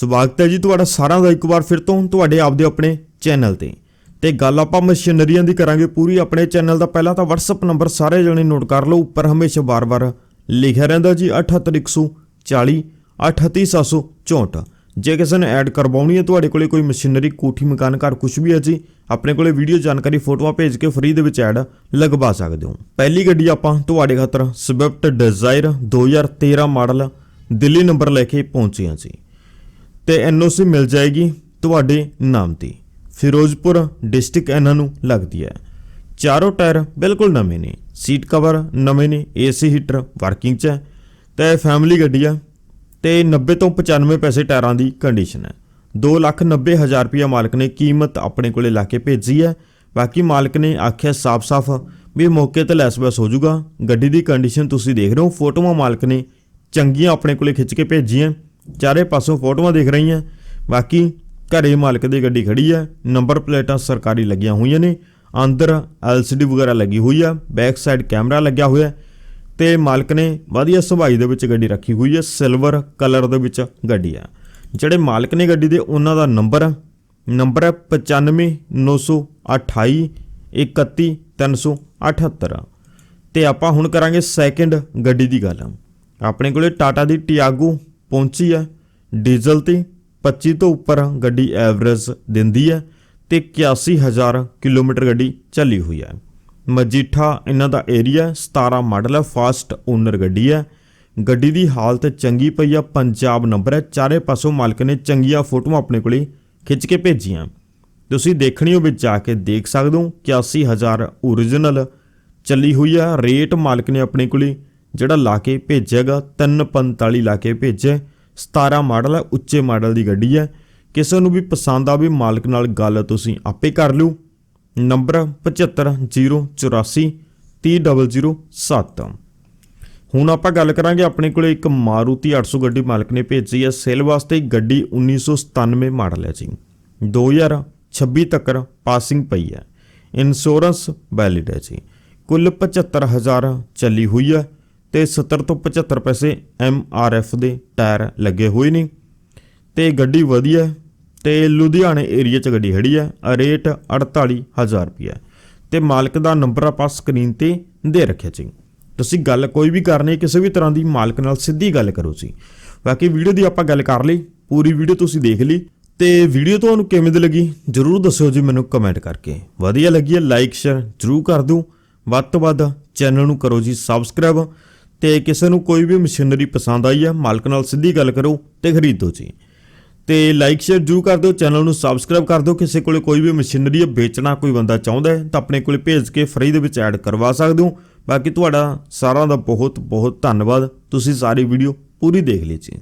ਸਵਾਗਤ ਹੈ ਜੀ ਤੁਹਾਡਾ ਸਾਰਿਆਂ ਦਾ ਇੱਕ ਵਾਰ ਫਿਰ ਤੋਂ ਤੁਹਾਡੇ ਆਪਦੇ ਆਪਣੇ ਚੈਨਲ ਤੇ। ਤੇ ਗੱਲ ਆਪਾਂ ਮਸ਼ੀਨਰੀਆਂ ਦੀ ਕਰਾਂਗੇ ਪੂਰੀ। ਆਪਣੇ ਚੈਨਲ ਦਾ ਪਹਿਲਾਂ ਤਾਂ WhatsApp ਨੰਬਰ ਸਾਰੇ ਜਣੇ ਨੋਟ ਕਰ ਲਓ। ਉੱਪਰ ਹਮੇਸ਼ਾ ਵਾਰ ਵਾਰ ਲਿਖਿਆ ਰਹਿੰਦਾ ਜੀ 78140 38764 ਜੇ ਕਿਸੇ ਨੇ ਐਡ ਕਰਵਾਉਣੀ ਹੈ ਤੁਹਾਡੇ ਕੋਲੇ ਕੋਈ ਮਸ਼ੀਨਰੀ, ਕੋਠੀ, ਮਕਾਨ, ਘਰ ਕੁਝ ਵੀ ਹੈ ਜੀ, ਆਪਣੇ ਕੋਲੇ ਵੀਡੀਓ ਜਾਣਕਾਰੀ, ਫੋਟੋਆਂ ਭੇਜ ਕੇ ਫ੍ਰੀ ਦੇ ਵਿੱਚ ਐਡ ਲਗਵਾ ਸਕਦੇ ਹੋ। ਪਹਿਲੀ ਗੱਡੀ ਆਪਾਂ ਤੁਹਾਡੇ ਖਾਤਰ Swift Dzire 2013 model Delhi number ਲੈ ਕੇ ਪਹੁੰਚੇ ਹਾਂ ਜੀ। ਤੇ ਐਨਓਸੀ ਮਿਲ ਜਾਏਗੀ ਤੁਹਾਡੇ ਨਾਮ ਤੇ। ਫਿਰੋਜ਼ਪੁਰ ਡਿਸਟ੍ਰਿਕਟ ਇਹਨਾਂ ਨੂੰ ਲੱਗਦੀ ਹੈ। ਚਾਰੋਂ ਟਾਇਰ ਬਿਲਕੁਲ ਨਵੇਂ ਨੇ। ਸੀਟ ਕਵਰ ਨਵੇਂ ਨੇ। ਏਸੀ ਹੀਟਰ ਵਰਕਿੰਗ 'ਚ ਹੈ। ਤੇ ਫੈਮਿਲੀ ਗੱਡੀ ਆ। ਤੇ 90 ਤੋਂ 95 ਪੈਸੇ ਟਾਇਰਾਂ ਦੀ ਕੰਡੀਸ਼ਨ ਹੈ। 290000 ਰੁਪਇਆ ਮਾਲਕ ਨੇ ਕੀਮਤ ਆਪਣੇ ਕੋਲੇ ਲਾ ਕੇ ਭੇਜੀ ਹੈ। ਬਾਕੀ ਮਾਲਕ ਨੇ ਆਖਿਆ ਸਾਫ਼-ਸਾਫ਼ ਵੀ ਮੌਕੇ ਤੇ ਲੈਸ ਬੈਸ ਹੋ ਜਾਊਗਾ। ਗੱਡੀ ਦੀ ਕੰਡੀਸ਼ਨ ਤੁਸੀਂ ਦੇਖ ਰਹੇ ਹੋ। ਫੋਟੋਆਂ ਮਾਲਕ ਨੇ ਚੰਗੀਆਂ ਆਪਣੇ ਕੋਲੇ ਖਿੱਚ ਕੇ ਭੇਜੀਆਂ। ਚਾਰੇ ਪਾਸੋਂ ਫੋਟੋਆਂ ਦਿਖ ਰਹੀਆਂ। ਬਾਕੀ ਘਰੇ ਮਾਲਕ ਦੀ ਗੱਡੀ ਖੜੀ ਹੈ ਨੰਬਰ ਪਲੇਟਾਂ ਸਰਕਾਰੀ ਲੱਗੀਆਂ ਹੋਈਆਂ ਨੇ। ਅੰਦਰ LCD ਵਗੈਰਾ ਲੱਗੀ ਹੋਈ ਆ। ਬੈਕ ਸਾਈਡ ਕੈਮਰਾ ਲੱਗਿਆ ਹੋਇਆ। ਹੈ ਤੇ ਮਾਲਕ ਨੇ ਵਧੀਆ ਸੁਭਾਈ ਦੇ ਵਿੱਚ ਗੱਡੀ ਰੱਖੀ ਹੋਈ ਹੈ ਸਿਲਵਰ ਕਲਰ ਦੇ ਵਿੱਚ ਗੱਡੀ ਆ। ਜਿਹੜੇ ਮਾਲਕ ਨੇ ਗੱਡੀ ਦੇ, ਉਹਨਾਂ ਦਾ ਨੰਬਰ ਹੈ ਨੰਬਰ ਹੈ 9598 31378 ਤੇ ਆਪਾਂ ਹੁਣ ਕਰਾਂਗੇ ਸੈਕਿੰਡ ਗੱਡੀ ਦੀ ਗੱਲ। ਆਪਣੇ ਕੋਲੇ ਟਾਟਾ ਦੀ ਟਿਆਗੋ ਪਹੁੰਚੀ ਹੈ। ਡੀਜ਼ਲ ਤੇ 25 ਤੋਂ ਉੱਪਰ ਗੱਡੀ ਐਵਰੇਜ ਦਿੰਦੀ ਹੈ ਤੇ 81000 ਕਿਲੋਮੀਟਰ ਗੱਡੀ ਚੱਲੀ ਹੋਈ ਹੈ। ਮਜੀਠਾ ਇਹਨਾਂ ਦਾ ਏਰੀਆ 17 ਮਾਡਲ ਹੈ, ਫਾਸਟ ਓਨਰ ਗੱਡੀ ਹੈ। ਗੱਡੀ ਦੀ ਹਾਲਤ ਚੰਗੀ ਪਈ ਆ ਪੰਜਾਬ ਨੰਬਰ ਹੈ। ਚਾਰੇ ਪਾਸੋਂ ਮਾਲਕ ਨੇ ਚੰਗੀਆਂ ਫੋਟੋਆਂ ਆਪਣੇ ਕੋਲੇ ਖਿੱਚ ਕੇ ਭੇਜੀਆਂ। ਤੁਸੀਂ ਦੇਖਣੀ ਹੋ ਵਿੱਚ ਜਾ ਕੇ ਦੇਖ ਸਕਦੇ ਹੋ 81000 ਓਰੀਜਨਲ ਚੱਲੀ ਹੋਈ ਆ ਰੇਟ ਮਾਲਕ ਨੇ ਆਪਣੇ ਕੋਲੇ ਜਿਹੜਾ ਲਾ ਕੇ ਭੇਜੇਗਾ 345 ਲਾ ਕੇ ਭੇਜੇ 17 ਮਾਡਲ ਹੈ, ਉੱਚੇ ਮਾਡਲ ਦੀ ਗੱਡੀ ਹੈ। ਕਿਸੇ ਨੂੰ ਵੀ ਪਸੰਦ ਆਵੇ, ਮਾਲਕ ਨਾਲ ਗੱਲ ਤੁਸੀਂ ਆਪੇ ਕਰ ਲਿਓ। ਨੰਬਰ 7504 30007 ਹੁਣ ਆਪਾਂ ਗੱਲ ਕਰਾਂਗੇ, ਆਪਣੇ ਕੋਲੇ ਇੱਕ ਮਾਰੂਤੀ 800 ਗੱਡੀ ਮਾਲਕ ਨੇ ਭੇਜੀ ਹੈ, ਸੇਲ ਵਾਸਤੇ ਗੱਡੀ 1997 ਮਾਡਲ ਹੈ ਜੀ। 2026 ਤੱਕ ਪਾਸਿੰਗ ਪਈ ਹੈ। ਇੰਸ਼ੋਰੈਂਸ ਵੈਲਿਡ ਹੈ ਜੀ। ਕੁੱਲ 75000 ਚੱਲੀ ਹੋਈ ਹੈ। ਤੇ 70 ਤੋਂ 75 ਪੈਸੇ ਐਫ ਦੇ ਟਾਇਰ ਲੱਗੇ ਹੋਏ ਨੇ। ਤੇ ਗੱਡੀ ਵਧੀਆ ਹੈ ਤੇ ਲੁਧਿਆਣੇ ਏਰੀਆ 'ਚ ਗੱਡੀ ਖੜੀ ਹੈ, ਰੇਟ 48000 ਰੁਪਏ ਤੇ ਮਾਲਕ ਦਾ ਨੰਬਰ ਆਪਾਂ ਸਕਰੀਨ ਤੇ ਦੇ ਰੱਖਿਆ ਜੀ ਤੁਸੀਂ ਗੱਲ ਕੋਈ ਵੀ ਕਰਨੀ, ਕਿਸੇ ਵੀ ਤਰ੍ਹਾਂ ਦੀ ਮਾਲਕ ਨਾਲ ਸਿੱਧੀ ਗੱਲ ਕਰੋ ਜੀ ਬਾਕੀ ਵੀਡੀਓ ਦੀ ਆਪਾਂ ਗੱਲ ਕਰ ਲਈ, ਪੂਰੀ ਵੀਡੀਓ ਤੁਸੀਂ ਦੇਖ ਲਈ। ਤੇ ਵੀਡੀਓ ਤੁਹਾਨੂੰ ਕਿਵੇਂ ਦੀ ਲੱਗੀ, ਜਰੂਰ ਦੱਸਿਓ ਜੀ ਮੈਨੂੰ ਕਮੈਂਟ ਕਰਕੇ। ਵਧੀਆ ਲੱਗੀ ਹੈ, ਲਾਈਕ, ਸ਼ੇਅਰ ਜਰੂਰ ਕਰ ਦਿਓ। ਵੱਧ ਤੋਂ ਵੱਧ ਚੈਨਲ ਨੂੰ ਕਰੋ ਜੀ, ਸਬਸਕ੍ਰਾਈਬ। ਤੇ ਕਿਸੇ ਨੂੰ ਕੋਈ ਵੀ ਮਸ਼ੀਨਰੀ ਪਸੰਦ ਆਈ ਹੈ, ਮਾਲਕ ਨਾਲ ਸਿੱਧੀ ਗੱਲ ਕਰੋ ਤੇ ਖਰੀਦੋ ਜੀ। ਤੇ ਲਾਈਕ ਸ਼ੇਅਰ ਜਰੂਰ ਕਰ ਦਿਓ ਚੈਨਲ ਨੂੰ ਸਬਸਕ੍ਰਾਈਬ ਕਰ ਦਿਓ। ਕਿਸੇ ਕੋਲੇ ਕੋਈ ਵੀ ਮਸ਼ੀਨਰੀ ਵੇਚਣਾ ਕੋਈ ਬੰਦਾ ਚਾਹੁੰਦਾ ਹੈ, ਤਾਂ ਆਪਣੇ ਕੋਲੇ ਭੇਜ ਕੇ ਫ੍ਰੀ ਦੇ ਵਿੱਚ ਐਡ ਕਰਵਾ ਸਕਦੇ ਹੋ। ਬਾਕੀ ਤੁਹਾਡਾ ਸਾਰਿਆਂ ਦਾ ਬਹੁਤ ਬਹੁਤ ਧੰਨਵਾਦ। ਤੁਸੀਂ ਸਾਰੀ ਵੀਡੀਓ ਪੂਰੀ ਦੇਖ ਲਈ ਜੀ।